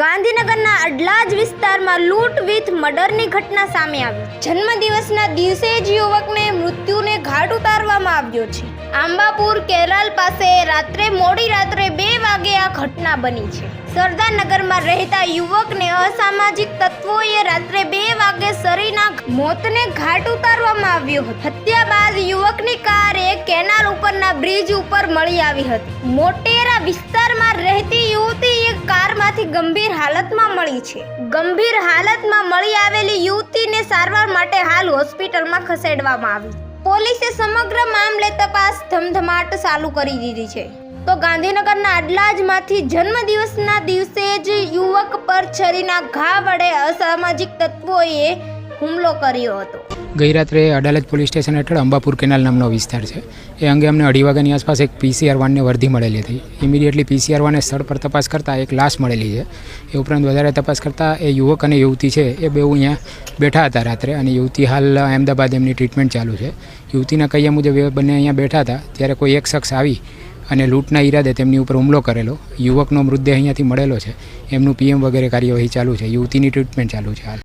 ગાંધીનગરના અડલાજ વિસ્તારમાં લૂંટ વિથ મર્ડરની ઘટના સામે આવી. જન્મદિવસના દિવસે જ યુવકને મૃત્યુને ઘાટ ઉતારવામાં આવ્યો છે. આંબાપુર કેરાલ પાસે રાત્રે મોડી રાત્રે બે વાગે આ ઘટના બની છે. સરદારનગરમાં રહેતા યુવકને અસામાજિક તત્વોએ રાત્રે બે વાગે શરીરના મોતને ઘાટ ઉતારવામાં આવ્યો હતો. હત્યા બાદ યુવકની કાર એક કેનાલ ઉપરના બ્રિજ ઉપર મળી આવી હતી. મોટેરા વિસ્તારમાં રહેતી યુવતી કારમાંથી ગંભીર હાલતમાં મળી છે. ગંભીર હાલતમાં મળી આવેલી યુવતીને સારવાર માટે હાલ હોસ્પિટલમાં ખસેડવામાં આવી. પોલીસે સમગ્ર મામલે તપાસ ધમધમાટ ચાલુ કરી દીધી છે. તો ગાંધીનગરના અડલાજમાંથી જન્મદિવસના દિવસે જ યુવક પર છરીના ઘા વડે અસામાજિક તત્વોએ હુમલો કર્યો હતો. ગઈ રાત્રે અડાલજ પોલીસ સ્ટેશન હેઠળ અંબાપુર કેનાલ નામનો વિસ્તાર છે. એ અંગે અમને અઢી વાગ્યાની આસપાસ એક પીસીઆર વાનને વર્ધી મળેલી હતી. ઇમિડિયેટલી પીસીઆર વાને સ્થળ પર તપાસ કરતાં એક લાશ મળેલી છે. એ ઉપરાંત વધારે તપાસ કરતાં એ યુવક અને યુવતી છે. એ બેઉ અહીંયા બેઠા હતા રાત્રે અને યુવતી હાલ અમદાવાદ એમની ટ્રીટમેન્ટ ચાલુ છે. યુવતીના કહ્યા મુજબ એ બંને અહીંયા બેઠા હતા. ત્યારે કોઈ એક શખ્સ આવી અને લૂંટના ઈરાદે તેમની ઉપર હુમલો કરેલો. યુવકનો મૃતદેહ અહીંયાથી મળેલો છે. એમનું પીએમ વગેરે કાર્યવાહી ચાલુ છે. યુવતીની ટ્રીટમેન્ટ ચાલુ છે હાલ.